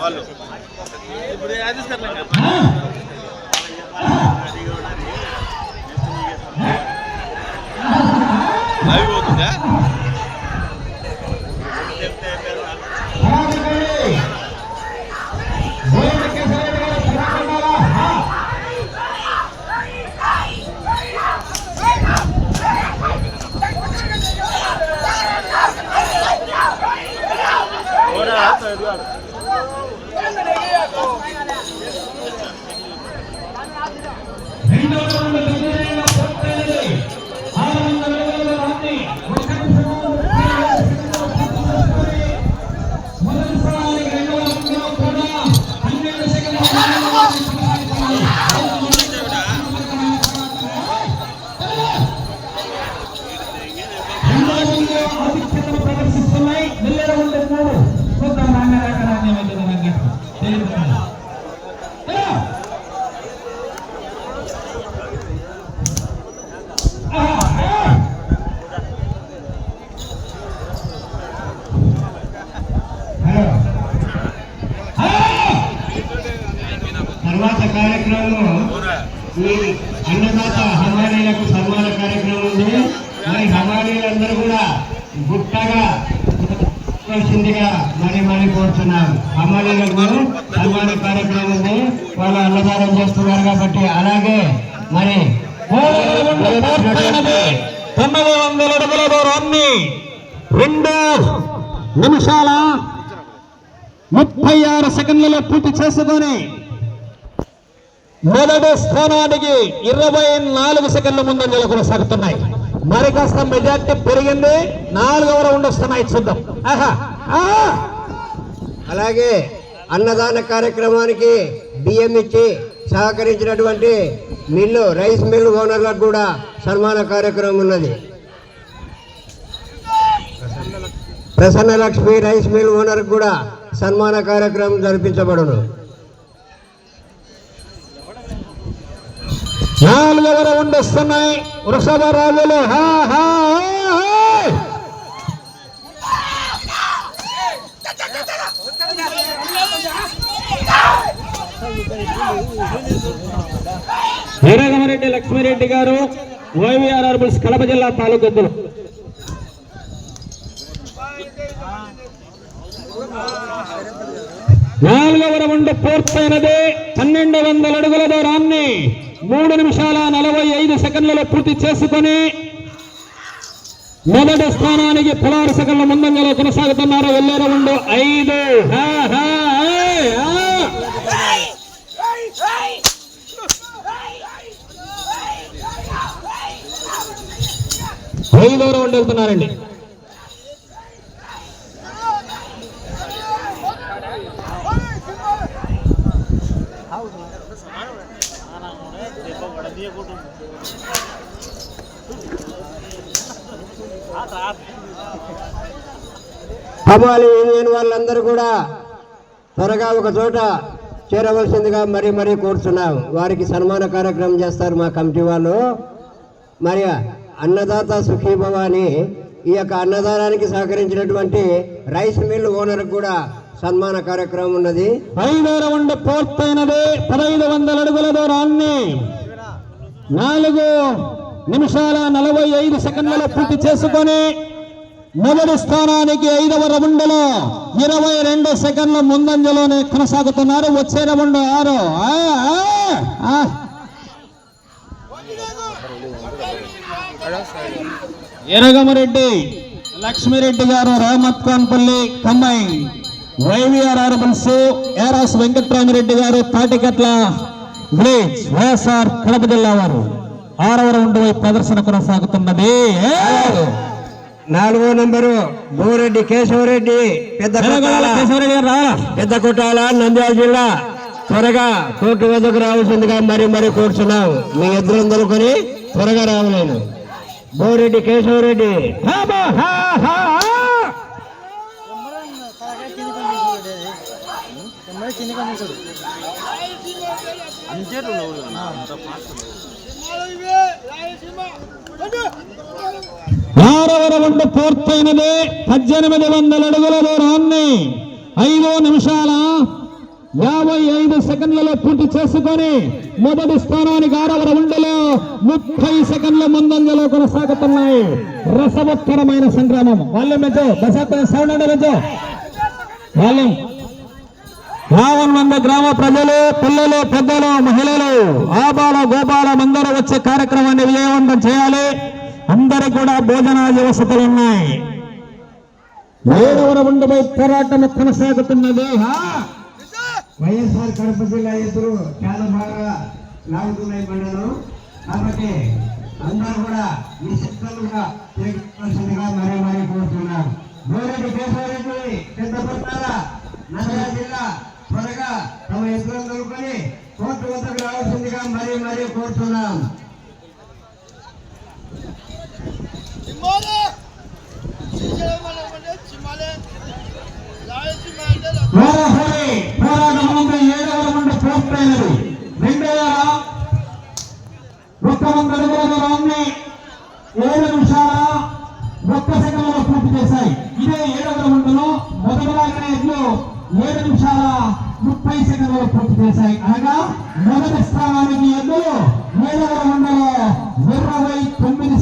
వాళ్ళు ఇప్పుడు యాడ్ పోతుందా తర్వాత కార్యక్రమం ఈ అన్నదాత హమాలీలకు సన్మాన కార్యక్రమం ఉంది. మరి హమాలీలందరూ కూడా గుట్టగా వలసిందిగా మరి మరి కోరుతున్నాం. అమ్మాయిలకు సన్మాన కార్యక్రమం ఉంది వాళ్ళు అన్నదానం చేస్తున్నారు కాబట్టి అలాగే మరి తొమ్మిది వందల అడుగుల దూరాన్ని రెండు నిమిషాల ముప్పై ఆరు సెకండ్లలో పూర్తి చేసుకొని మొదటి స్థానానికి ఇరవై నాలుగు సెకండ్ల ముందంజలు కొనసాగుతున్నాయి మరి కాస్త మెజార్టీ పెరిగింది. నాలుగవ రౌండ్ వస్తున్నాయి చూద్దాం. ఆహా. అలాగే అన్నదాన కార్యక్రమానికి బియ్యం ఇచ్చి సహకరించినటువంటి మిల్లు రైస్ మిల్లు ఓనర్లకు కూడా సన్మాన కార్యక్రమం ఉన్నది. Prasanna Lakshmi rice mill owner కూడా సన్మాన కార్యక్రమం జరిపించబడును. నాలుగవ రౌండ్ వస్తున్నాయి వృషభ రాజులు హా హా. వీరగమరెడ్డి లక్ష్మిరెడ్డి గారు వైవిఆర్ ఆర్బుల్స్ కడప జిల్లా తాలూకొద్దులు నాలుగవ రౌండ్ పూర్తయినది పన్నెండు వందల అడుగుల దూరాన్ని. మూడు నిమిషాల నలభై ఐదు సెకండ్లలో పూర్తి చేసుకొని మొదటి స్థానానికి పదహారు సెకండ్ల ముందంజలో కొనసాగుతున్నారు. వెళ్ళే ఉండు. ఐదు. ఐదో రౌండ్ వెళ్తున్నారండి హమాలి యూనియన్ వాళ్ళందరూ కూడా త్వరగా ఒక చోట చేరవలసిందిగా మరీ మరీ కోరుతున్నాం. వారికి సన్మాన కార్యక్రమం చేస్తారు మా కమిటీ వాళ్ళు. మరి అన్నదాత సుఖీభవ అని ఈ యొక్క అన్నదానానికి సహకరించినటువంటి రైస్ మిల్ ఓనర్ కూడా సన్మాన కార్యక్రమం ఉన్నది. ఐదో పూర్తయినది పదహైదు వందల అడుగుల దూరాన్ని నాలుగు నిమిషాల నలభై ఐదు సెకండ్లలో పూర్తి చేసుకొని మొదటి స్థానానికి ఐదవ రౌండ్లో ఇరవై రెండు సెకండ్ల ముందంజలోనే కొనసాగుతున్నారు. వచ్చే రౌండ్ ఆరు. ఆ, ఎరగమరెడ్డి లక్ష్మిరెడ్డి గారు రహమత్ ఖాన్పల్లి కమ్మాయి వైవిఆర్ ఆర్బన్స్ ఏరాస్ వెంకట్రామిరెడ్డి గారు తాటికట్ల విలేజ్ వైఎస్ఆర్ కడప జిల్లా వారు ఆరవ రౌండ్ వైపు ప్రదర్శన కొనసాగుతున్నది! నాలుగో నంబరు బోరెడ్డి కేశవరెడ్డి పెద్ద పెద్ద కొట్టాల నంద్యాల జిల్లా. త్వరగా కోర్టు వద్దకు రావాల్సిందిగా మరి మరి కోరుచున్నాం. మీ ఎదురు అందుకొని త్వరగా రావలేను. బోరెడ్డి కేశవరెడ్డి. హా, హా, హా. అంతేట్లు నువ్వు అంత పూర్తయినది పద్దెనిమిది వందల అడుగుల దూరాన్ని ఐదు నిమిషాల యాభై ఐదు సెకండ్లలో పూర్తి చేసుకొని మొదటి స్థానానికి ఆరవ రౌండ్లో ముప్పై సెకండ్ల ముందంజలో కొనసాగుతున్నాయి. రసవత్తరమైన సంగ్రామం. వాళ్ళే మెచ్చో దశాబ్దం సౌండ్ అంటే మెచ్చో వాళ్ళే యావన్ మంది గ్రామ ప్రజలు పిల్లలు పెద్దలు మహిళలు ఆబాల గోపాలం అందరూ వచ్చే కార్యక్రమాన్ని విజయవంతం చేయాలి. అందరికి కూడా భోజనాది వసతులు ఉన్నాయి. ఏడవ రౌండ్పై పోరాటం కొనసాగుతున్నది హా? వైఎస్ఆర్ కడప జిల్లా ఎదురు చాలా బాగా లాగుతున్నాయి మండలం కాబట్టి అందరూ కూడా ఈ శక్తులుగా మరీ మరీ కోరుతున్నారు గోరెడ్డి కేశవరెడ్డి పెద్ద పుట్టాల తమ కోరుకొని కోర్టు వద్దకు రావాల్సిందిగా మరీ మరీ కోరుతున్నాం. రెండు ఏడు నిమిషాల ఒక్క సెకండ్లలో పూర్తి చేశాయి. ఇదే ఏడవ రౌండ్లో మొదటిలాగానే ఎడ్లు ఏడు నిమిషాల ముప్పై సెకండ్లలో పూర్తి చేశాయి. అనగా మొదటి స్థానానికి ఎడ్లు ఏడవ రౌండ్లో ఇరవై తొమ్మిది